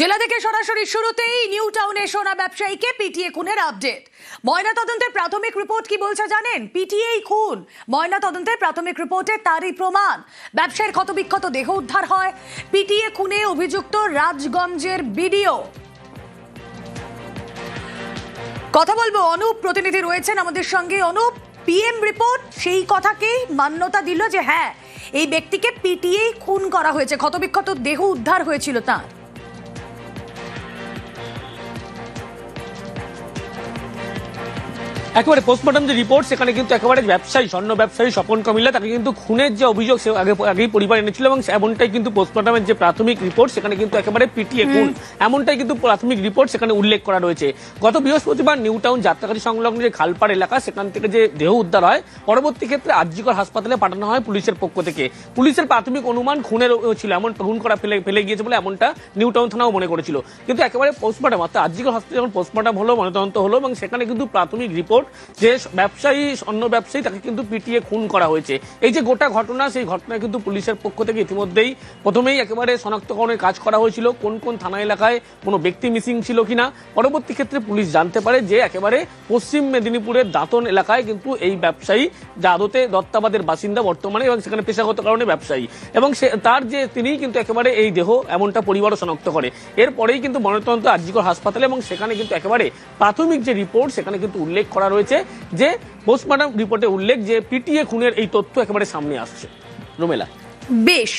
জেলা থেকে সরাসরি শুরুতেই নিউ টাউনে সোনা ব্যবসায়ীকে পিটিয়ে খুনের আপডেট। ময়না তদন্তের প্রাথমিক রিপোর্ট কি বলছে জানেন? পিটিএই খুন। ময়না তদন্তের প্রাথমিক রিপোর্টে তারই প্রমাণ। ব্যবসায়ীর ক্ষতবিক্ষত দেহ উদ্ধার হয়। পিটিএ খুনে অভিযুক্ত রাজগঞ্জের বিডিও। কথা বলব অনুপ প্রতিনিধি রয়েছেন আমাদের সঙ্গে। অনুপ, পিএম রিপোর্ট, সেই কথাকেই মান্যতা দিল যে হ্যাঁ এই ব্যক্তিকে পিটিএই খুন করা হয়েছে। ক্ষতবিক্ষত দেহ উদ্ধার হয়েছিল তার। একেবারে পোস্টমর্টম যে রিপোর্ট সেখানে কিন্তু একেবারে ব্যবসায়ী স্বর্ণ ব্যবসায়ী স্বপন কামিল্লা তাকে কিন্তু খুনের যে অভিযোগ সে আগে আগেই পরিবার এনেছিল এবং এমনটাই কিন্তু পোস্টমর্টমের যে প্রাথমিক রিপোর্ট সেখানে কিন্তু একেবারে পিটিয়ে খুন। এমনটাই কিন্তু প্রাথমিক রিপোর্ট সেখানে উল্লেখ করা রয়েছে। গত বৃহস্পতিবার নিউ টাউন যাত্রাকারী সংলগ্ন যে খালপাড় এলাকা সেখান থেকে যে দেহ উদ্ধার হয় পরবর্তী ক্ষেত্রে আরজিকর হাসপাতালে পাঠানো হয় পুলিশের পক্ষ থেকে। পুলিশের প্রাথমিক অনুমান খুনের ছিল এমন খুন করা ফেলে ফেলে গিয়েছে বলে এমনটা নিউ টাউন থানাও মনে করেছিল। কিন্তু একেবারে পোস্টমর্টম অর্থাৎ আরজিকর হাসপাতালে যখন পোস্টমর্টম হলো ময়নাতদন্ত হলো এবং সেখানে কিন্তু প্রাথমিক রিপোর্ট যে ব্যবসায়ী অন্য ব্যবসায়ী, তাকে কিন্তু পিটিয়ে খুন করা হয়েছে। এই যে গোটা ঘটনা, সেই ঘটনায় কিন্তু পুলিশের পক্ষ থেকে ইতিমধ্যেই প্রথমেই একেবারে শনাক্তকরণের কাজ করা হয়েছিল। কোন কোন থানা এলাকায় কোনো ব্যক্তি মিসিং ছিল কিনা? পরবর্তী ক্ষেত্রে পুলিশ জানতে পারে যে একেবারে পশ্চিম মেদিনীপুরের দাঁতন এলাকায় কিন্তু এই ব্যবসায়ী, যা আদতে দত্তাবাদের বাসিন্দা বর্তমানে এবং সেখানে পেশাগত কারণে ব্যবসায়ী। এবং সে, তার যে তিনি কিন্তু একেবারে এই দেহ এমনটা পরিবারও শনাক্ত করে। এরপরেই কিন্তু ময়নাতদন্ত আরজিকর হাসপাতালে এবং সেখানে কিন্তু একেবারে প্রাথমিক যে রিপোর্ট, সেখানে কিন্তু উল্লেখ করা রয়েছে যে পোস্টমর্টম রিপোর্টে উল্লেখ যে পিটিএ খুনের এই তথ্য একেবারে সামনে আসছে। রোমেলা। বেশ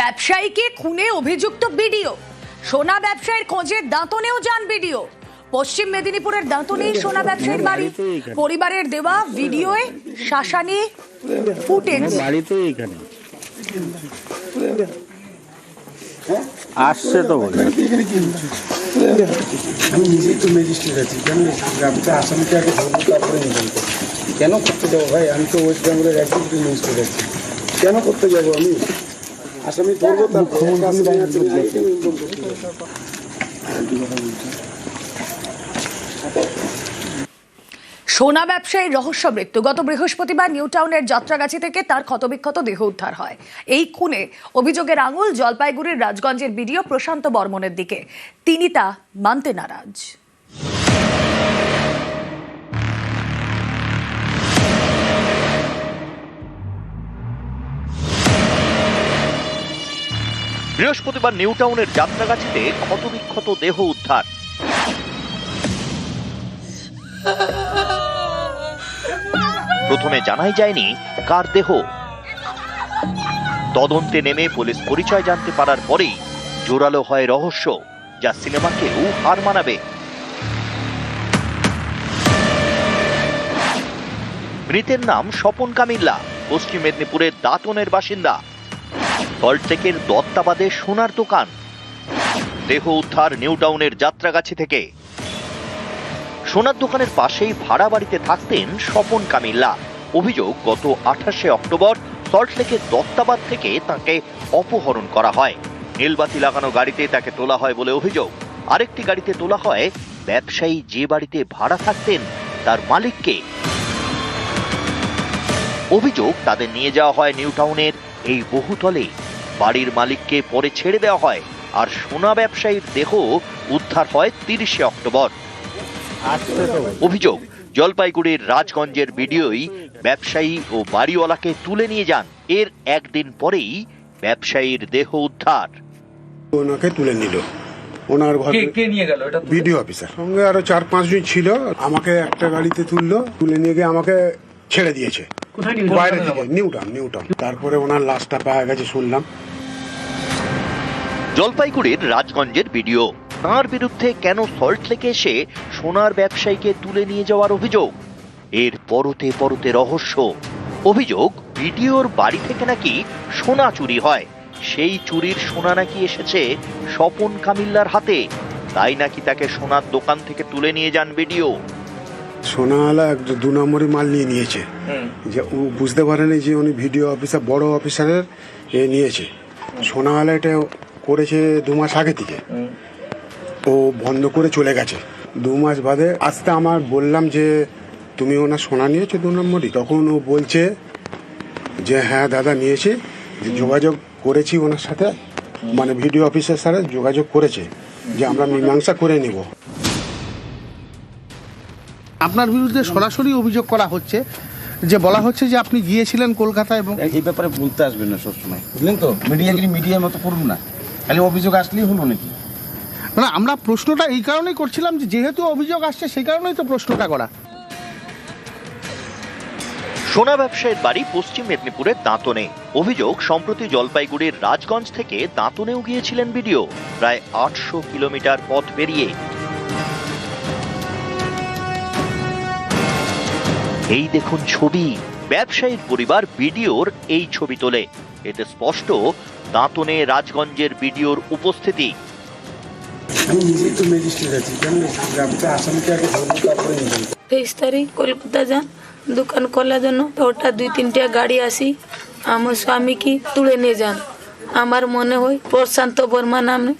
ব্যবসায়ীকে খুনে অভিযুক্ত বিডিও। সোনা ব্যবসায়ীর খোঁজে দাঁতনেও যান বিডিও। পশ্চিম মেদিনীপুরের দাঁতনেই সোনা ব্যবসায়ীর বাড়ি। পরিবারের দেওয়া ভিডিওয়ে শাসানি ফুটেজ। বাড়ি তো এইখানে আসছে তো বলে আমি নিজেই তো ম্যাজিস্ট্রেট আছি কেন গ্রামটা আসামিকে আগে ধরবো তারপরে নিলাম কেন করতে যাব ভাই? আমি তো ওয়েস্ট বেঙ্গলের অ্যাক্টিভিটি ম্যাজিস্ট্রেট আছি। কেন করতে যাব আমি? আসামি ধরবো তারপরে আসামি আছে বলে কেন ইনকাম করতে যাব? সোনা ব্যবসায়ীর রহস্য মৃত্যু। গত বৃহস্পতিবার নিউ টাউনের যাত্রাগাছি থেকে তার ক্ষতবিক্ষত দেহ উদ্ধার হয়। এই খুনে অভিযোগের আঙুল জলপাইগুড়ির রাজগঞ্জের বিডিও প্রশান্ত বর্মনের দিকে। তিনি তা মানতে নারাজ। বৃহস্পতিবার নিউ টাউনের যাত্রাগাছিতে ক্ষতবিক্ষত দেহ উদ্ধার। প্রথমে জানাই যায়নি কার দেহ। তদন্তে নেমে পুলিশ পরিচয় জানতে পারার পরেই জোরালো হয় রহস্য, যা সিনেমাকেও হার মানাবে। মৃতের নাম স্বপন কামিল্লা, পশ্চিম মেদিনীপুরের দাঁতনের বাসিন্দা। সল্টলেকের দত্তাবাদে সোনার দোকান। দেহ উদ্ধার নিউটাউনের যাত্রাগাছি থেকে। সোনার দোকানের পাশেই ভাড়া বাড়িতে থাকতেন স্বপন কামিল্লা। অভিযোগ, গত আঠাশে অক্টোবর সল্টলেকের দত্তাবাদ থেকে তাকে অপহরণ করা হয়। নীলবাতি লাগানো গাড়িতে তাকে তোলা হয় বলে অভিযোগ। আরেকটি গাড়িতে তোলা হয়, ব্যবসায়ী যে বাড়িতে ভাড়া থাকতেন তার মালিককে। অভিযোগ, তাদের নিয়ে যাওয়া হয় নিউ টাউনের এই বহুতলে। বাড়ির মালিককে পরে ছেড়ে দেওয়া হয়, আর সোনা ব্যবসায়ীর দেহ উদ্ধার হয় তিরিশে অক্টোবর। অভিযোগ জলপাইগুড়ির রাজগঞ্জের ভিডিওই ব্যবসায়ী ও বাড়িওয়ালাকে তুলে নিয়ে যান। এর একদিন পরেই ব্যবসায়ীর দেহ উদ্ধার। ওনাকে তুলে নিল। ওনার ঘরে কে নিয়ে গেল? এটা বিডিও অফিসার। সঙ্গে আরও চার পাঁচজন ছিল। আমাকে একটা গাড়িতে তুললো তুলে নিয়ে গিয়ে আমাকে ছেড়ে দিয়েছে। বাইরে থেকে নিউটাউন নিউটাউন। তারপরে ওনার লাশটা পাওয়া গেছে শুনলাম। জলপাইগুড়ির রাজগঞ্জের ভিডিও তাঁর বিরুদ্ধে কেন সল্টলেকে এসে সোনার ব্যবসায়ীকে তুলে নিয়ে যাওয়ার অভিযোগ? এর পরতে পরতে রহস্য। অভিযোগ ভিডিওর বাড়ি থেকে নাকি সোনা চুরি হয়। সেই চুরির সোনা নাকি এসেছে স্বপন কামিল্লার হাতে। তাই নাকি তাকে সোনার দোকান থেকে তুলে নিয়ে যান ভিডিও সোনাওয়ালা এক দু নম্বরই মাল নিয়ে নিয়েছে। যে ও বুঝতে পারেনি যে উনি ভিডিও অফিসার বড় অফিসারের এ নিয়েছে। সোনাওয়ালা এটা করেছে দু মাস আগে থেকে। ও বন্ধ করে চলে গেছে। দু মাস বাদে আসতে আমার বললাম যে তুমি ওনার সোনা নিয়েছো দু নম্বরই? তখন ও বলছে যে হ্যাঁ দাদা নিয়েছি। যে যোগাযোগ করেছি ওনার সাথে মানে ভিডিও অফিসের সাথে যোগাযোগ করেছে যে আমরা মীমাংসা করে নেব। আপনার বিরুদ্ধে সরাসরি অভিযোগ করা হচ্ছে যে বলা হচ্ছে যে আপনি গিয়েছিলেন কলকাতা এবং এই ব্যাপারে বলতে আসবেন না সবসময়। বুঝলেন তো? মিডিয়াগিরি মিডিয়ার মতো করুন না। খালি অভিযোগ আসলেই হলো নাকি? না, আমরা প্রশ্নটা এই কারণেই করছিলাম যে যেহেতু অভিযোগ আসছে, সেই কারণেই তো প্রশ্নটা করা। সোনা ব্যবসায়ীর বাড়ি পশ্চিম মেদিনীপুরের দাঁতনে। অভিযোগ, সম্প্রতি জলপাইগুড়ির রাজগঞ্জ থেকে দাঁতনেও গিয়েছিলেন ভিডিও প্রায় আটশো কিলোমিটার পথ পেরিয়ে। এই দেখুন ছবি। ব্যবসায়ীর পরিবার বিডিওর এই ছবি তোলে। এতে স্পষ্ট, দাঁতনে রাজগঞ্জের বিডিওর উপস্থিতি। আমি নিজেই তো ম্যাজিস্ট্রেট আছি কেন আপনি আসামিকে আগে ধরবো তারপরে তেইশ তারিখ কলকাতা যান দোকান খোলার জন্য। তো হঠাৎ দুই তিনটা গাড়ি আসি আমার স্বামীকে তুলে নিয়ে যান। আমার মনে হয় প্রশান্ত বর্মা নামে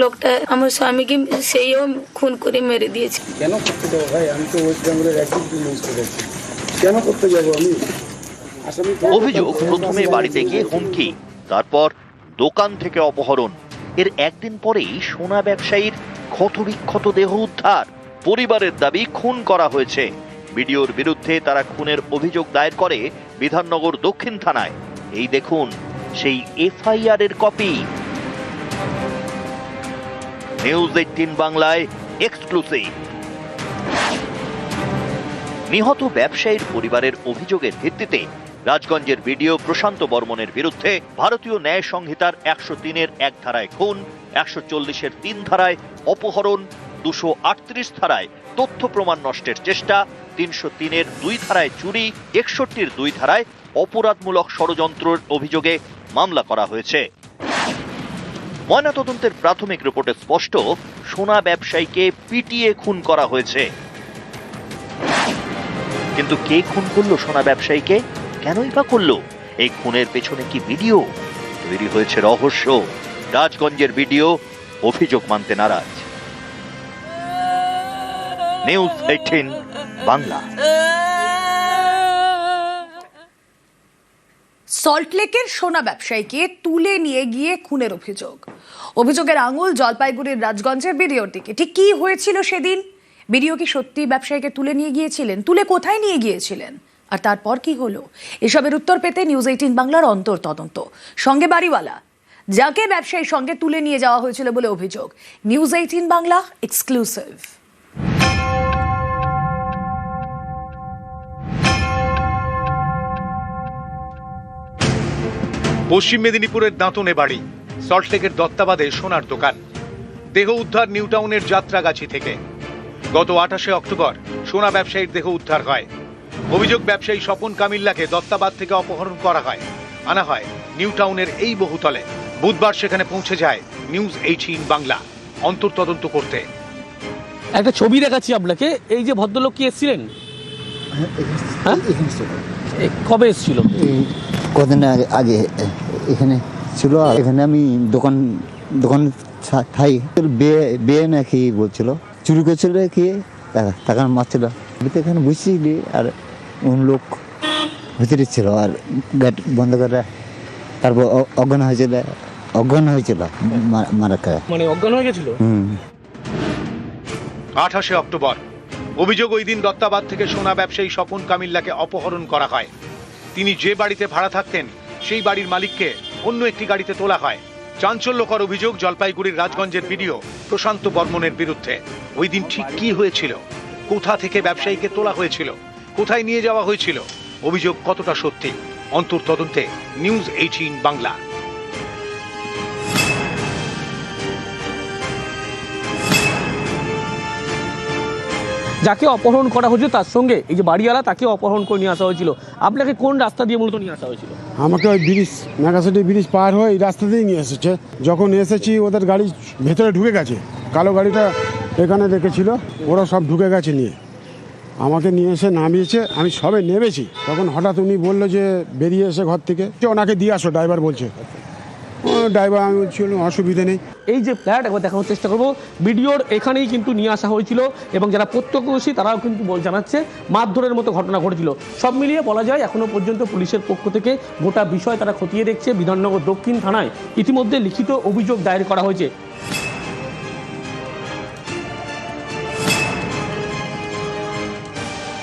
লোকটা আমার স্বামীকে সেইও খুন করে মেরে দিয়েছে। কেন করতে যাব ভাই? আমি তো ওয়েস্ট বেঙ্গলের একজন কেন করতে যাব আমি? অভিযোগ প্রথমে বাড়িতে গিয়ে হুমকি তারপর দোকান থেকে অপহরণ। এর একদিন পরেই সোনা ব্যবসায়ীর ক্ষতবিক্ষত দেহ উদ্ধার। পরিবারের দাবি খুন করা হয়েছে। ভিডিওর বিরুদ্ধে তারা খুনের অভিযোগ দায়ের করে বিধাননগর দক্ষিণ থানায়। এই দেখুন, সেই এফআইআর এর কপি। নিউজ এইটিন বাংলায় এক্সক্লুসিভ। নিহত ব্যবসায়ীর পরিবারের অভিযোগের ভিত্তিতে রাজগঞ্জের ভিডিও প্রশান্ত বর্মনের বিরুদ্ধে ভারতীয় ন্যায় সংহিতার একশো তিনের এক ধারায় খুন, একশো চল্লিশের তিন ধারায় অপহরণ, দুশো আটত্রিশ ধারায় তথ্য প্রমাণ নষ্টের চেষ্টা, তিনশো তিনের দুই ধারায় চুরি, একষট্টির দুই ধারায় অপরাধমূলক ষড়যন্ত্রের অভিযোগে মামলা করা হয়েছে। ময়নাতদন্তের প্রাথমিক রিপোর্টে স্পষ্ট, সোনা ব্যবসায়ীকে পিটিয়ে খুন করা হয়েছে। কিন্তু কে খুন করল সোনা ব্যবসায়ীকে? কেনই বা করল? এই খুনের পেছনে কি ভিডিও? তৈরি হয়েছে রহস্য। রাজগঞ্জের ভিডিও, অভিযোগ মানতে নারাজ। News eighteen Bangla. সল্টলেকের সোনা ব্যবসায়ীকে তুলে নিয়ে গিয়ে খুনের অভিযোগ। অভিযোগের আঙুল জলপাইগুড়ির রাজগঞ্জের বিডিওর দিকে। ঠিক কি হয়েছিল সেদিন? বিডিও কি সত্যি ব্যবসায়ীকে তুলে নিয়ে গিয়েছিলেন? তুলে কোথায় নিয়ে গিয়েছিলেন? আর তারপর কি হলো? এসবের উত্তর পেতে নিউজ এইটিন বাংলার অন্তর তদন্ত সঙ্গে বাড়িওয়ালা, যাকে ব্যবসায়ীর সঙ্গে তুলে নিয়ে যাওয়া হয়েছিল বলে অভিযোগ। নিউজ এইটিন বাংলা এক্সক্লুসিভ পশ্চিম মেদিনীপুরের দাঁতনে বাড়ি সল্টলেকের দত্তাবাদে সোনার দোকান। দেহ উদ্ধার নিউটাউনের যাত্রাগাছি থেকে। গত আঠাশে অক্টোবর সোনা ব্যবসায়ীর দেহ উদ্ধার হয়। অভিযোগ ব্যবসায়ী স্বপন কামিল্লাকে দত্তাবাদ থেকে অপহরণ করা হয়। আনা হয় নিউটাউনের এই বহুতলে। বুধবার সেখানে পৌঁছে যায় নিউজ এইটিন বাংলা। অন্তর্তদন্ত করতে। একটা ছবি দেখাচ্ছি আপনাকে। এই যে ভদ্রলোক কি এসেছিলেন? হ্যাঁ? কবে এসেছিল? কদিন আগে আগে এখানে ছিল আর এখানে আমি দোকান দোকান থাই। বিয়ে বিয়ে নাকি বলছিল। চুরি করছিল কি? টাকা- মারছিল আমি তো এখানে বুঝছিলি আর লোক ভিতরে ছিল আর গেট বন্ধ করে তারপর অজ্ঞান হয়েছিল অজ্ঞান হয়েছিল মারা খায় মানে অজ্ঞান হয়ে গেছিল? হুম। আঠাশে অক্টোবর অভিযোগ ওই দিন দত্তাবাদ থেকে সোনা ব্যবসায়ী স্বপন কামিল্লাকে অপহরণ করা হয়। তিনি যে বাড়িতে ভাড়া থাকতেন সেই বাড়ির মালিককে অন্য একটি গাড়িতে তোলা হয়। চাঞ্চল্যকর অভিযোগ জলপাইগুড়ির রাজগঞ্জের ভিডিও প্রশান্ত বর্মনের বিরুদ্ধে। ওই দিন ঠিক কি হয়েছিল? কোথা থেকে ব্যবসায়ীকে তোলা হয়েছিল? কোথায় নিয়ে যাওয়া হয়েছিল? অভিযোগ কতটা সত্যি? অন্তর তদন্তে নিউজ এইটিন বাংলা। যাকে অপহরণ করা হয়েছিল তার সঙ্গে এই যে বাড়িওয়ালা তাকে অপহরণ করে নিয়ে আসা হয়েছিল। আপনাকে কোন রাস্তা দিয়ে মূলত নিয়ে আসা হয়েছিল? আমাকে ওই ব্রিজ মেগাসিটি ব্রিজ পার হয়ে এই রাস্তা দিয়ে নিয়ে এসেছে। যখন এসেছি ওদের গাড়ি ভেতরে ঢুকে গেছে। কালো গাড়িটা এখানে রেখেছিল ওরা সব ঢুকে গেছে নিয়ে। আমাকে নিয়ে এসে নামিয়েছে, আমি সবে নেমেছি। তখন হঠাৎ উনি বলল যে, বেরিয়ে এসে ঘর থেকে। ওনাকে দিয়ে আসো, ড্রাইভার বলছে। ড্রাইভার, আমি বলছি অসুবিধে নেই। এই যে ফ্ল্যাট, একবার দেখানোর চেষ্টা করব। ভিডিওর এখানেই কিন্তু নিয়ে আসা হয়েছিল এবং যারা প্রত্যক্ষদর্শী, তারাও কিন্তু জানাচ্ছে, মারধরের মতো ঘটনা ঘটেছিল। সব মিলিয়ে বলা যায় এখনও পর্যন্ত পুলিশের পক্ষ থেকে গোটা বিষয় তারা খতিয়ে দেখছে। বিধাননগর দক্ষিণ থানায় ইতিমধ্যে লিখিত অভিযোগ দায়ের করা হয়েছে।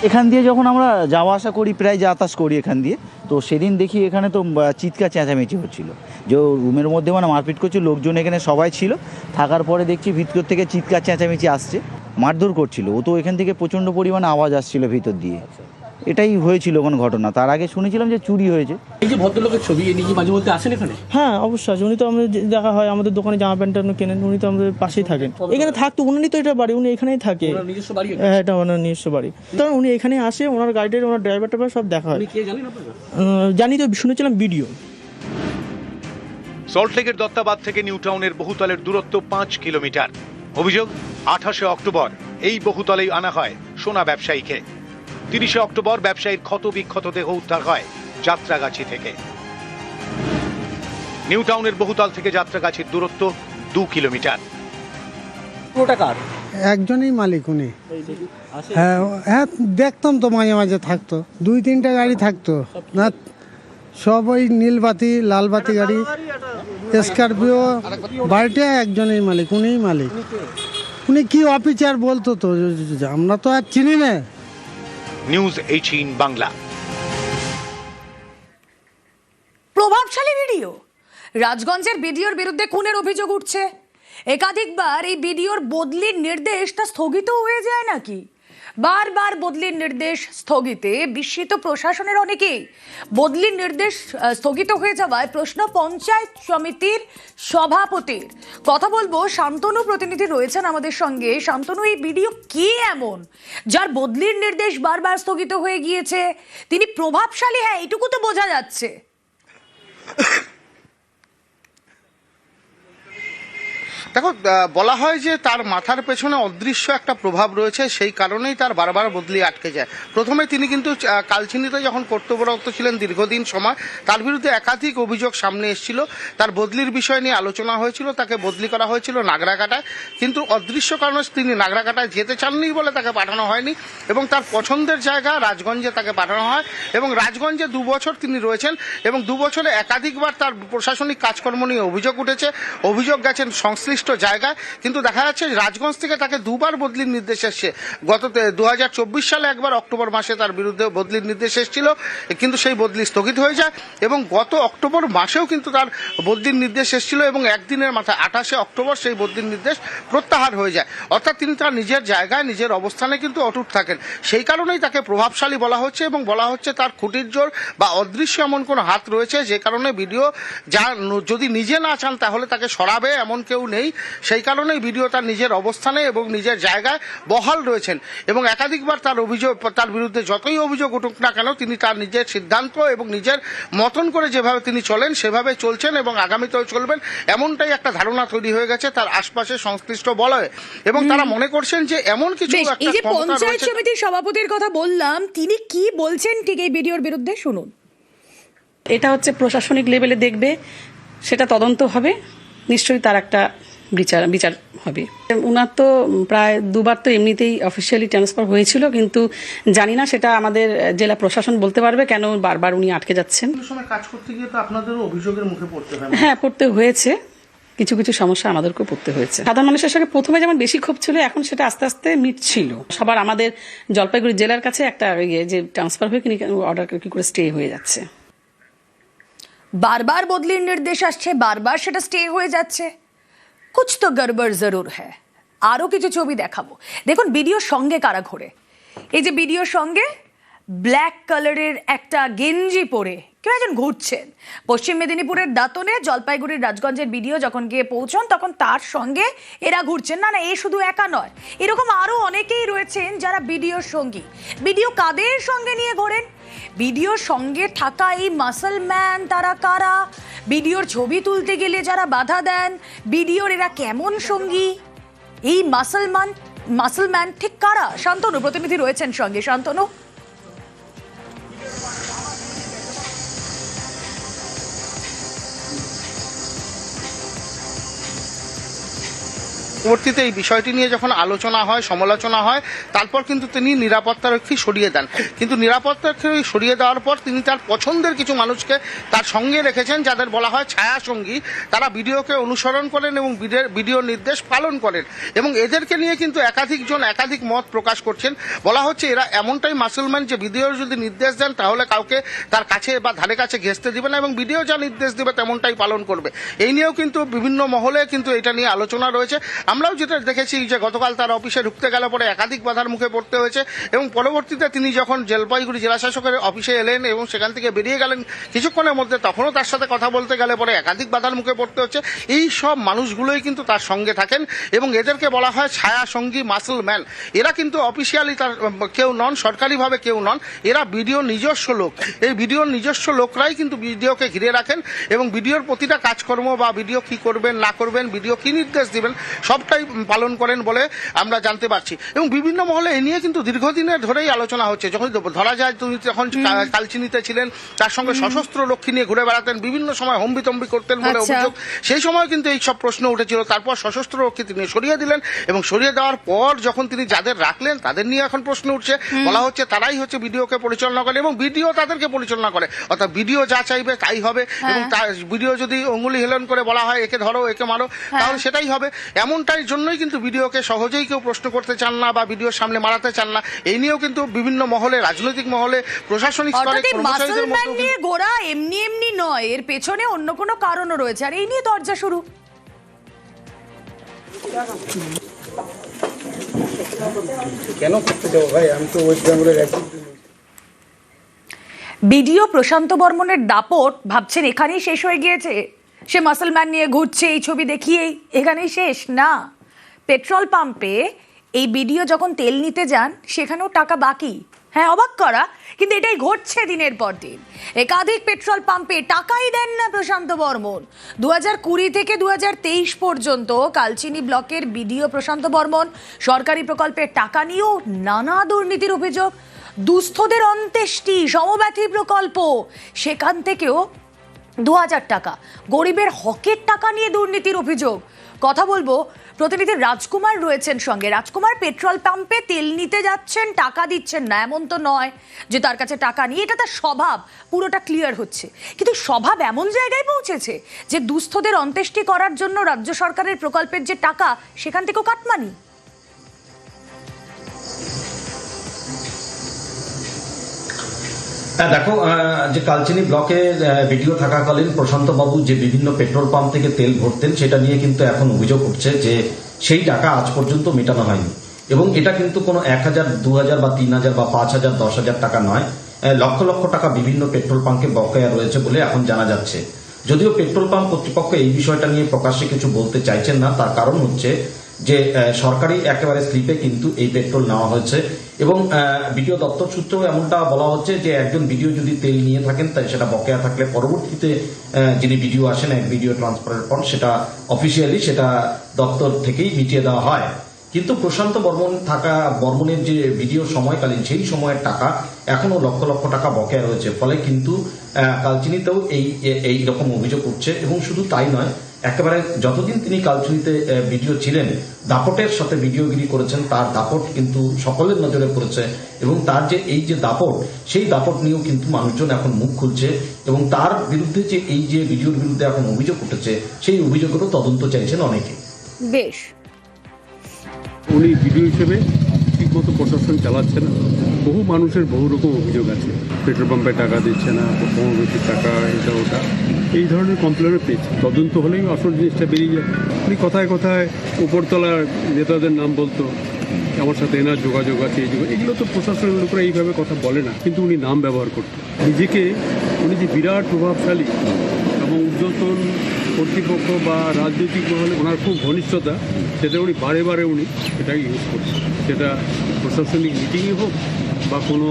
এখান দিয়ে যখন আমরা যাওয়া আসা করি, প্রায় যাতাস করি এখান দিয়ে, তো সেদিন দেখি এখানে তো চিৎকার চেঁচামেচি হচ্ছিল। যে রুমের মধ্যে মানে মারপিট করছে, লোকজন এখানে সবাই ছিল। থাকার পরে দেখছি ভিতর থেকে চিৎকার চেঁচামেচি আসছে, মারধর করছিল। ও তো এখান থেকে প্রচণ্ড পরিমাণে আওয়াজ আসছিল ভিতর দিয়ে। এটাই হয়েছিল কোন ঘটনা। তার আগে শুনেছিলাম যে চুরি হয়েছে। এই যে ভদ্রলোকের ছবি এ নিয়ে কি মাঝে মধ্যে আসেন এখানে? হ্যাঁ অবশ্যই উনি তো আমাদের যে- দেখা হয় আমাদের দোকানে জামা প্যান্ট কেনেন উনি তো আমাদের পাশেই থাকেন। এখানে থাকতো উনি তো এটা বাড়ি উনি এখানেই থাকে। ওনার নিজস্ব বাড়ি হ্যাঁ এটা ওনার নিজস্ব বাড়ি। তখন উনি এখানে আসে ওনার গাড়িটার ওনার ড্রাইভার টাইভার সব দেখা হয়। আপনি কে জানেন আপনারা? জানি তো শুনেছিলাম ভিডিও। সল্টলেকের দত্তাবাদ থেকে নিউ টাউনের বহুতলের দূরত্ব পাঁচ কিলোমিটার। অভিযোগ আঠাশে অক্টোবর এই বহুতলেই আনা হয় সোনা ব্যবসায়ীকে। তিরিশে অক্টোবর ব্যবসায়ীর ক্ষত বিক্ষত দেহ উদ্ধার হয় যাত্রাগাছি থেকে। নিউ টাউনের বহুতল থেকে যাত্রাগাছির দূরত্ব দু কিলোমিটার। পুরোটা কার? একজনই মালিক উনি। হ্যাঁ হ্যাঁ দেখতাম তো মাঝে মাঝে থাকতো। দুই তিনটা গাড়ি থাকতো। না সব ওই নীলবাতি লালবাতি গাড়ি স্করপিও বাড়িটা একজনই মালিক উনিই মালিক। উনি কি অফিসার বলতো তো? আমরা তো আর চিনি না। News eighteen Bangla. প্রভাবশালী ভিডিও। রাজগঞ্জের বিডিওর বিরুদ্ধে খুনের অভিযোগ উঠছে। একাধিকবার এই বিডিওর বদলির নির্দেশ তা স্থগিত হয়ে যায় নাকি? বারবার বদলির নির্দেশ স্থগিতে, বিস্মিত প্রশাসনের অনেকেই বদলির নির্দেশ স্থগিত হয়ে যাওয়ায় প্রশ্ন পঞ্চায়েত সমিতির সভাপতির। কথা বলব, শান্তনু প্রতিনিধি রয়েছেন আমাদের সঙ্গে। শান্তনু, এই ভিডিও কে এমন? যার বদলির নির্দেশ বারবার স্থগিত হয়ে গিয়েছে, তিনি প্রভাবশালী হ্যাঁ এটুকু তো বোঝা যাচ্ছে। দেখো বলা হয় যে তার মাথার পেছনে অদৃশ্য একটা প্রভাব রয়েছে, সেই কারণেই তার বারবার বদলি আটকে যায়। প্রথমে তিনি কিন্তু কালচিনিতে যখন কর্তব্যরত ছিলেন দীর্ঘদিন সময়, তার বিরুদ্ধে একাধিক অভিযোগ সামনে এসেছিল। তার বদলির বিষয় নিয়ে আলোচনা হয়েছিল, তাকে বদলি করা হয়েছিল নাগরাকাটায়। কিন্তু অদৃশ্য কারণে তিনি নাগরাকাটায় যেতে চাননি বলে তাকে পাঠানো হয়নি এবং তার পছন্দের জায়গা রাজগঞ্জে তাকে পাঠানো হয় এবং রাজগঞ্জে দু বছর তিনি রয়েছেন এবং দু বছরে একাধিকবার তার প্রশাসনিক কাজকর্ম নিয়ে অভিযোগ উঠেছে। অভিযোগ গেছেন সংশ্লিষ্ট জায়গায় কিন্তু দেখা যাচ্ছে রাজগঞ্জ থেকে তাকে দুবার বদলির নির্দেশ এসছে। গত দু হাজার চব্বিশ সালে একবার অক্টোবর মাসে তার বিরুদ্ধে বদলির নির্দেশ এসেছিল কিন্তু সেই বদলি স্থগিত হয়ে যায় এবং গত অক্টোবর মাসেও কিন্তু তার বদলির নির্দেশ এসেছিল এবং একদিনের মাথায় আঠাশে অক্টোবর সেই বদলির নির্দেশ প্রত্যাহার হয়ে যায়। অর্থাৎ তিনি তার নিজের জায়গায়, নিজের অবস্থানে কিন্তু অটুট থাকেন। সেই কারণেই তাকে প্রভাবশালী বলা হচ্ছে এবং বলা হচ্ছে তার খুঁটির জোর বা অদৃশ্য এমন কোনো হাত রয়েছে যে কারণে ভিডিও যা যদি নিজে না চান তাহলে তাকে সরাবে এমন কেউ নেই। সেই কারণেই ভিডিও তার নিজের অবস্থানে এবং নিজের জায়গায় বহাল রয়েছেন এবং একাধিকবার তার অভিযোগ তার বিরুদ্ধে যতই অভিযোগ উঠুক না কেন তিনি তার নিজের সিদ্ধান্ত এবং নিজের মতন করে যেভাবে তিনি চলেন সেভাবে চলছেন এবং আগামীতেও চলবেন এমনটাই একটা ধারণা তৈরি হয়ে গেছে তার আশপাশে সংশ্লিষ্ট বলয়ে। এবং তারা মনে করছেন যে এমন কিছু এই যে পঞ্চায়েত সমিতির সভাপতির কথা বললাম তিনি কি বলছেন ঠিক এই ভিডিওর বিরুদ্ধে? শুনুন। এটা হচ্ছে প্রশাসনিক লেভেলে দেখবে সেটা তদন্ত হবে নিশ্চয়ই তার একটা বিচার বিচার হবে। উনার তো প্রায় দুবার তো এমনিতেই অফিসিয়ালি ট্রান্সফার হয়েছিল কিন্তু জানি না সেটা আমাদের জেলা প্রশাসন বলতে পারবে কেন বারবার উনি আটকে যাচ্ছেন। কাজ করতে গিয়ে তো আপনাদেরও অভিযোগের মুখে পড়তে হয় হ্যাঁ পড়তে হয়েছে। কিছু কিছু সমস্যা আমাদেরকেও পড়তে হয়েছে। সাধারণ মানুষের সঙ্গে প্রথমে যেমন বেশি ক্ষোভ ছিল এখন সেটা আস্তে আস্তে মিটছিল সবার আমাদের জলপাইগুড়ি জেলার কাছে একটা ইয়ে যে ট্রান্সফার হয়ে কিনে অর্ডার কি করে স্টে হয়ে যাচ্ছে। বারবার বদলির নির্দেশ আসছে বারবার সেটা স্টে হয়ে যাচ্ছে। কুছ তো গড়বড় জরুর হ্যাঁ আরও কিছু ছবি দেখাবো দেখুন ভিডিওর সঙ্গে কারা ঘোরে এই যে ভিডিওর সঙ্গে ব্ল্যাক কালারের একটা গেঞ্জি পরে কেউ একজন ঘুরছেন পশ্চিম মেদিনীপুরের দাঁতনে জলপাইগুড়ির রাজগঞ্জের ভিডিও যখন গিয়ে পৌঁছন তখন তার সঙ্গে এরা ঘুরছেন না না এ শুধু একা নয় এরকম আরও অনেকেই রয়েছেন যারা ভিডিওর সঙ্গী ভিডিও কাদের সঙ্গে নিয়ে ঘোরেন ভিডিওর সঙ্গে থাকা এই মাসল ম্যান তারা কারা? ভিডিওর ছবি তুলতে গেলে যারা বাধা দেন ভিডিওর এরা কেমন সঙ্গী? এই মাসলমান মাসলম্যান ঠিক কারা? শান্তনু, প্রতিনিধি রয়েছেন সঙ্গে। শান্তনু? পরবর্তীতে এই বিষয়টি নিয়ে যখন আলোচনা হয়, সমালোচনা হয়, তারপর কিন্তু তিনি নিরাপত্তারক্ষী সরিয়ে দেন। কিন্তু নিরাপত্তারক্ষী সরিয়ে দেওয়ার পর তিনি তার পছন্দের কিছু মানুষকে তার সঙ্গে রেখেছেন, যাদের বলা হয় ছায়া সঙ্গী। তারা ভিডিওকে অনুসরণ করেন এবং ভিডিও- ভিডিও নির্দেশ পালন করেন এবং এদেরকে নিয়ে কিন্তু একাধিকজন একাধিক মত প্রকাশ করছেন। বলা হচ্ছে এরা এমনটাই মাসলম্যান যে ভিডিও যদি নির্দেশ দেন, তাহলে কাউকে তার কাছে বা ধারে কাছে ঘেঁচতে দিবে না এবং ভিডিও যা নির্দেশ দেবে, তেমনটাই পালন করবে। এই নিয়েও কিন্তু বিভিন্ন মহলে কিন্তু এটা নিয়ে আলোচনা রয়েছে। আমরাও যেটা দেখেছি যে গতকাল তার অফিসে ঢুকতে গেলে পরে একাধিক বাধার মুখে পড়তে হয়েছে এবং পরবর্তীতে তিনি যখন জলপাইগুড়ি জেলাশাসকের অফিসে এলেন এবং সেখান থেকে বেরিয়ে গেলেন কিছুক্ষণের মধ্যে, তখনও তার সাথে কথা বলতে গেলে পরে একাধিক বাধার মুখে পড়তে হচ্ছে। এই সব মানুষগুলোই কিন্তু তার সঙ্গে থাকেন এবং এদেরকে বলা হয় ছায়া সঙ্গী মাসল ম্যান। এরা কিন্তু অফিসিয়ালি তার, কেউ নন, সরকারিভাবে কেউ নন, এরা বিডিও নিজস্ব লোক। এই ভিডিওর নিজস্ব লোকরাই কিন্তু ভিডিওকে ঘিরে রাখেন এবং ভিডিওর প্রতিটা কাজকর্ম বা ভিডিও কি করবেন, না করবেন, বিডিও কি নির্দেশ দিবেন সবটাই উম, পালন করেন বলে আমরা জানতে পারছি। এবং বিভিন্ন মহলে এ নিয়ে কিন্তু দীর্ঘদিনের ধরেই আলোচনা হচ্ছে। যখন ধরা যায় তুমি যখন কালচিনিতে ছিলেন তার সঙ্গে সশস্ত্র লক্ষ্মী নিয়ে ঘুরে বেড়াতেন বিভিন্ন সময় হম্বিতম্বি করতেন বলে আচ্ছা। অভিযোগ। সেই সময় কিন্তু এই সব প্রশ্ন উঠেছিল। তারপর সশস্ত্র রক্ষী তিনি সরিয়ে দিলেন এবং সরিয়ে দেওয়ার পর যখন তিনি যাদের রাখলেন তাদের নিয়ে এখন প্রশ্ন উঠছে। বলা হচ্ছে তারাই হচ্ছে ভিডিওকে পরিচালনা করে এবং বিডিও তাদেরকে পরিচালনা করে। অর্থাৎ ভিডিও যা চাইবে তাই হবে এবং তার ভিডিও যদি অঙ্গুলি হেলন করে বলা হয় একে ধরো একে মারো তাহলে সেটাই হবে। এমনটাই জন্যই কিন্তু ভিডিওকে সহজেই কেউ প্রশ্ন করতে চান না বা ভিডিওর সামনে মারাতে চান না। এই নিয়েও কিন্তু বিভিন্ন মহলে রাজনৈতিক মহলে প্রশাসনিক স্তরে কর্মচারীদের গোড়া এমনি এমনি নয় এর পেছনে অন্য কোনো কারণও রয়েছে। আর এই নিয়ে দরজা শুরু। কেন করতে যাব ভাই? আমি তো ওয়েস্ট বেঙ্গলের বিডিও প্রশান্ত বর্মনের দাপট ভাবছেন এখানেই শেষ হয়ে গিয়েছে? সে মাসলম্যান নিয়ে ঘুরছে, এই ছবি দেখিয়েই এখানেই শেষ? না। পেট্রোল পাম্পে এই বিডিও যখন তেল নিতে যান, সেখানেও টাকা বাকি। হ্যাঁ অবাক করা, কিন্তু এটাই ঘটছে দিনের পর দিন। একাধিক পেট্রোল পাম্পে টাকাই দেন না প্রশান্ত বর্মন। দু হাজার কুড়ি থেকে দু হাজার তেইশ পর্যন্ত কালচিনি ব্লকের বিডিও প্রশান্ত বর্মন সরকারি প্রকল্পের টাকা নিয়েও নানা দুর্নীতির অভিযোগ। দুস্থদের অন্ত্যেষ্টি, সমব্যথী প্রকল্প। সেখান থেকেও দু হাজার টাকা। গরিবের হকের টাকা নিয়ে দুর্নীতির অভিযোগ। কথা বলব, প্রতিনিধি রাজকুমার রয়েছেন সঙ্গে। রাজকুমার, পেট্রোল পাম্পে তেল নিতে যাচ্ছেন, টাকা দিচ্ছেন না, এমন তো নয় যে তার কাছে টাকা নিয়ে এটা তার স্বভাব, পুরোটা ক্লিয়ার হচ্ছে। কিন্তু স্বভাব এমন জায়গায় পৌঁছেছে যে দুস্থদের অন্ত্যেষ্টি করার জন্য রাজ্য সরকারের প্রকল্পের যে টাকা, সেখান থেকেও কাটমানি। হ্যাঁ দেখো যে কালচিনি ব্লকে ভিডিও থাকাকালীন প্রশান্ত বাবু যে বিভিন্ন পেট্রোল পাম্প থেকে তেল ভরতেন, সেটা নিয়ে কিন্তু এখন অভিযোগ উঠছে যে সেই টাকা আজ পর্যন্ত মেটানো হয়নি। এবং এটা কিন্তু কোনো এক হাজার, দু হাজার বা তিন হাজার বা পাঁচ হাজার, দশ হাজার টাকা নয়। লক্ষ লক্ষ টাকা বিভিন্ন পেট্রোল পাম্পে বকেয়া রয়েছে বলে এখন জানা যাচ্ছে। যদিও পেট্রোল পাম্প কর্তৃপক্ষ এই বিষয়টা নিয়ে প্রকাশ্যে কিছু বলতে চাইছেন না, তার কারণ হচ্ছে যে সরকারি একেবারে স্লিপে কিন্তু এই পেট্রোল নেওয়া হয়েছে। এবং বিডিও দপ্তর সূত্রেও এমনটা বলা হচ্ছে যে একজন ভিডিও যদি তেল নিয়ে থাকেন, তাই সেটা বকেয়া থাকলে পরবর্তীতে যিনি ভিডিও আসেন, এক ভিডিও ট্রান্সফারের পর সেটা অফিসিয়ালি সেটা দপ্তর থেকেই মিটিয়ে দেওয়া হয়। কিন্তু প্রশান্ত বর্মন থাকা, বর্মনের যে ভিডিও সময়কালীন, সেই সময়ের টাকা এখনও লক্ষ লক্ষ টাকা বকেয়া রয়েছে। ফলে কিন্তু কালচিনিতেও এই এই রকম অভিযোগ উঠছে এবং শুধু তাই নয় একেবারে যতদিন তিনি কালচিনিতে আহ, ভিডিও ছিলেন দাপটের সাথে ভিডিওগিরি করেছেন তার দাপট কিন্তু সকলের নজরে পড়েছে এবং তার যে এই যে দাপট সেই দাপট নিয়েও কিন্তু মানুষজন এখন মুখ খুলছে এবং তার বিরুদ্ধে যে এই যে ভিডিওর বিরুদ্ধে এখন অভিযোগ উঠেছে সেই অভিযোগেরও তদন্ত চাইছেন অনেকে। বেশ। উনি ভিডিও হিসেবে ঠিকমতো প্রশাসন চালাচ্ছে না। বহু মানুষের বহু রকম অভিযোগ আছে। পেট্রোল পাম্পে টাকা দিচ্ছে না কম বেশি টাকা, এটা, ওটা। এই ধরনের কমপ্লেনও পেয়েছে। তদন্ত হলেই আসল জিনিসটা বেরিয়ে যায়। উনি কথায় কথায় উপরতলার নেতাদের নাম বলতো, আমার সাথে এনার যোগাযোগ আছে, এই এগুলো তো প্রশাসনের লোকরা এইভাবে কথা বলে না, কিন্তু উনি নাম ব্যবহার করতেন নিজেকে, উনি যে বিরাট প্রভাবশালী এবং উর্ধ্বতন কর্তৃপক্ষ বা রাজনৈতিক মহলে ওনার খুব ঘনিষ্ঠতা, সেটা উনি বারে বারে উনি সেটাকে ইউজ করছেন। সেটা প্রশাসনিক মিটিংয়ে হোক বা কোনো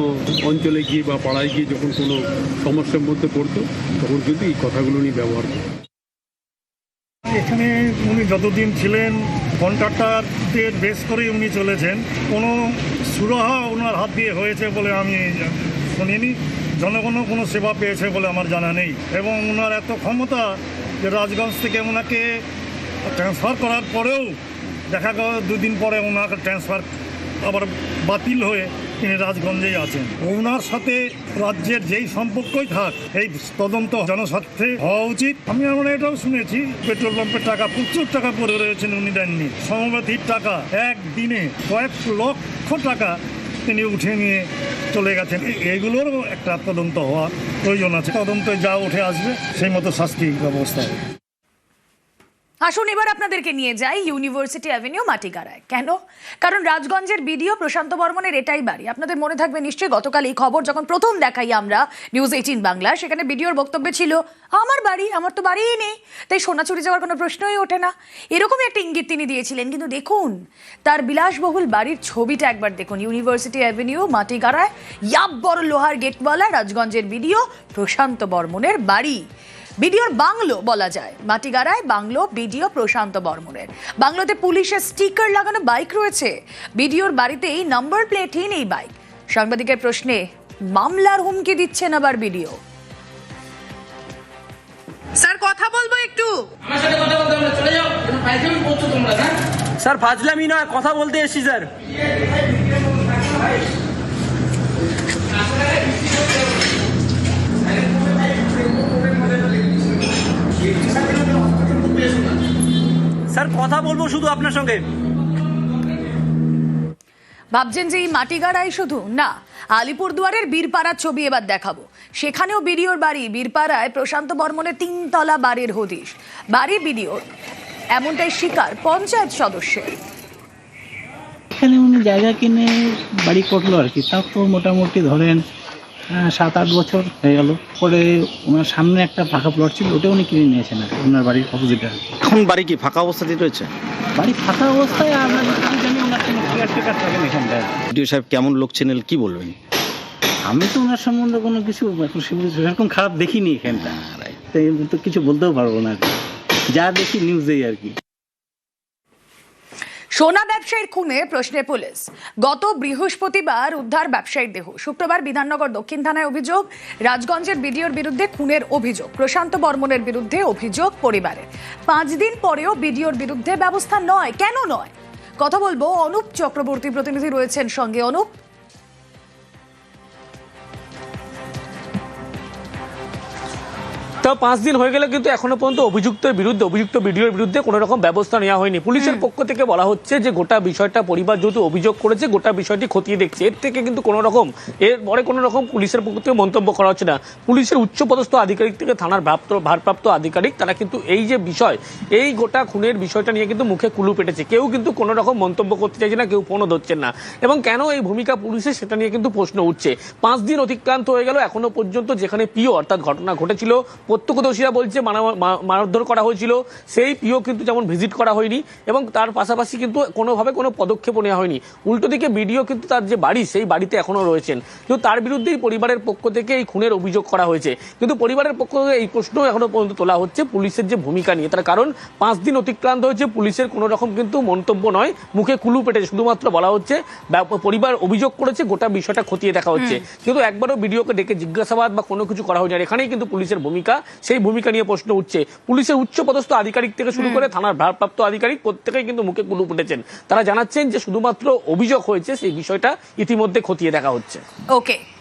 অঞ্চলে গিয়ে বা পাড়ায় গিয়ে যখন কোনো সমস্যার মধ্যে পড়তো, তখন কিন্তু এই কথাগুলো উনি ব্যবহার করতেন। এখানে উনি যতদিন ছিলেন কন্ট্রাক্টারদের বেস করেই উনি চলেছেন। কোনো সুরাহা ওনার হাত দিয়ে হয়েছে বলে আমি শুনিনি। জনগণও কোনো সেবা পেয়েছে বলে আমার জানা নেই। এবং ওনার এত ক্ষমতা যে রাজগঞ্জ থেকে ওনাকে ট্রান্সফার করার পরেও দেখা গেল দুদিন পরে ওনাকে ট্রান্সফার আবার বাতিল হয়ে তিনি রাজগঞ্জেই আছেন। ওনার সাথে রাজ্যের যেই সম্পর্কই থাক, এই তদন্ত জনস্বার্থে হওয়া উচিত। আমি আমরা এটাও শুনেছি, পেট্রোল পাম্পের টাকা, প্রচুর টাকা পড়ে রয়েছেন উনি দেননি। সমবাতির টাকা, একদিনে কয়েক লক্ষ টাকা তিনি উঠে নিয়ে চলে গেছেন। এগুলোরও একটা তদন্ত হওয়া প্রয়োজন আছে। তদন্তে যা উঠে আসবে, সেই মতো শাস্তি ব্যবস্থা আসুন এবার আপনাদেরকে নিয়ে যাই ইউনিভার্সিটি অ্যাভিনিউ মাটিগাড়ায়। কেন? কারণ রাজগঞ্জের বিডিও প্রশান্ত বর্মনের এটাই বাড়ি। আপনাদের মনে থাকবে নিশ্চয়ই, গতকাল এই খবর যখন প্রথম দেখাই আমরা নিউজ এইটিন বাংলা, সেখানে বিডিওর বক্তব্য ছিল, আমার বাড়ি, আমার তো বাড়িই নেই। তাই সোনাচুরি যাওয়ার কোনো প্রশ্নই ওঠে না। এরকমই একটা ইঙ্গিত তিনি দিয়েছিলেন। কিন্তু দেখুন, তার বিলাসবহুল বাড়ির ছবিটা একবার দেখুন। ইউনিভার্সিটি অ্যাভিনিউ মাটিগাড়ায় ইয়াব বড় লোহার গেটওয়ালা রাজগঞ্জের বিডিও প্রশান্ত বর্মনের বাড়ি। বিডিওর বাংলো বলা যায়। মাটিগাড়ায় বাংলো বিডিও প্রশান্ত বর্মনের। বাংলোতে পুলিশের স্টিকার লাগানো বাইক রয়েছে। বিডিওর বাড়িতেই নাম্বার প্লেটহীন এই বাইক। সাংবাদিকের প্রশ্নে মামলার হুমকি দিচ্ছেন আবার বিডিও। স্যার কথা বলব একটু। স্যার ফাজলামি নয় কথা বলতে এসছি স্যার। স্যার কথা বলব শুধু আপনার সঙ্গে। ভাবছেন যে এই মাটিগাড়াই শুধু? না আলিপুরদুয়ারের বীরপাড়ার ছবি এবার দেখাবো। সেখানেও বিডিওর বাড়ি বীরপাড়ায় প্রশান্ত বর্মনের তিনতলা বাড়ির হদিশ। বাড়ি বিডিওর এমনটাই শিকার পঞ্চায়েত সদস্যের। এখানে উনি জায়গা কিনে বাড়ি করল আর কি। তাও তো মোটামুটি ধরেন সাত আট বছর হয়ে গেল। পরে ওনার সামনে একটা ফাঁকা প্লট ছিল ওটা উনি কিনে নিয়েছেন আর ওনার বাড়ির অপোজিটে এখন বাড়ি কি? ফাঁকা অবস্থাতেই রয়েছে বাড়ি ফাঁকা অবস্থায় আমরা যেটুকু জানি ওনার কোনো কেয়ারটেকার থাকেন এখানটায় ভিডিও সাহেব কেমন লোক চেনেন কি বলবেন? আমি তো ওনার সম্বন্ধে কোনো কিছু এখন সেরকম- খারাপ দেখিনি এখানটা। তাই তো কিছু বলতেও পারব না আর কি। যা দেখি নিউজেই আর কি। সোনা ব্যবসায়ীর খুনে প্রশ্নে পুলিশ। গত বৃহস্পতিবার উদ্ধার ব্যবসায়ীর দেহ। শুক্রবার বিধাননগর দক্ষিণ থানায় অভিযোগ, রাজগঞ্জের বিডিওর বিরুদ্ধে খুনের অভিযোগ, প্রশান্ত বর্মনের বিরুদ্ধে অভিযোগ পরিবারের পাঁচ দিন পরেও বিডিওর বিরুদ্ধে ব্যবস্থা নয়। কেন নয়? কথা বলব অনুপ চক্রবর্তী প্রতিনিধি রয়েছেন সঙ্গে। অনুপ তো পাঁচ দিন হয়ে গেলে কিন্তু এখনও পর্যন্ত অভিযুক্তের বিরুদ্ধে অভিযুক্ত ভিডিওর বিরুদ্ধে কোনো রকম ব্যবস্থা নেওয়া হয়নি। পুলিশের পক্ষ থেকে বলা হচ্ছে যে গোটা বিষয়টা পরিবার যেহেতু অভিযোগ করেছে গোটা বিষয়টি খতিয়ে দেখছে। এর থেকে কিন্তু কোনো রকম এর পরে কোনো রকম পুলিশের পক্ষ থেকে মন্তব্য করা হচ্ছে না। পুলিশের উচ্চপদস্থ আধিকারিক থেকে থানার ভাপ্ত ভারপ্রাপ্ত আধিকারিক তারা কিন্তু এই যে বিষয় এই গোটা খুনের বিষয়টা নিয়ে কিন্তু মুখে কুলু পেটেছে। কেউ কিন্তু কোনো রকম মন্তব্য করতে চাইছে না কেউ ফোনও ধরছেন না। এবং কেন এই ভূমিকা পুলিশের সেটা নিয়ে কিন্তু প্রশ্ন উঠছে। পাঁচ দিন অতিক্রান্ত হয়ে গেল এখনও পর্যন্ত যেখানে পিও অর্থাৎ ঘটনা ঘটেছিল প্রত্যক্ষদর্শীরা বলছে মানা- মারধর করা হয়েছিল। সেই পিও কিন্তু যেমন ভিজিট করা হয়নি এবং তার পাশাপাশি কিন্তু কোনোভাবে কোনো পদক্ষেপ নেওয়া হয়নি। উল্টো দিকে বিডিও কিন্তু তার যে বাড়ি সেই বাড়িতে এখনও রয়েছেন। কিন্তু তার বিরুদ্ধেই পরিবারের পক্ষ থেকে এই খুনের অভিযোগ করা হয়েছে। কিন্তু পরিবারের পক্ষ থেকে এই প্রশ্ন এখনও পর্যন্ত তোলা হচ্ছে পুলিশের যে ভূমিকা নিয়ে। তার কারণ পাঁচ দিন অতিক্রান্ত হয়েছে। পুলিশের কোনো রকম কিন্তু মন্তব্য নয়। মুখে কুলু পেটেছে। শুধুমাত্র বলা হচ্ছে পরিবার অভিযোগ করেছে গোটা বিষয়টা খতিয়ে দেখা হচ্ছে। কিন্তু একবারও বিডিওকে ডেকে জিজ্ঞাসাবাদ বা কোনো কিছু করা হয়নি। আর এখানেই কিন্তু পুলিশের ভূমিকা। সেই ভূমিকা নিয়ে প্রশ্ন উঠছে। পুলিশের উচ্চ পদস্থ আধিকারিক থেকে শুরু করে থানার ভারপ্রাপ্ত আধিকারিক প্রত্যেকেই কিন্তু মুখে কুলু ফুটেছেন তারা জানাচ্ছেন যে শুধুমাত্র অভিযোগ হয়েছে সেই বিষয়টা ইতিমধ্যে খতিয়ে দেখা হচ্ছে। ওকে।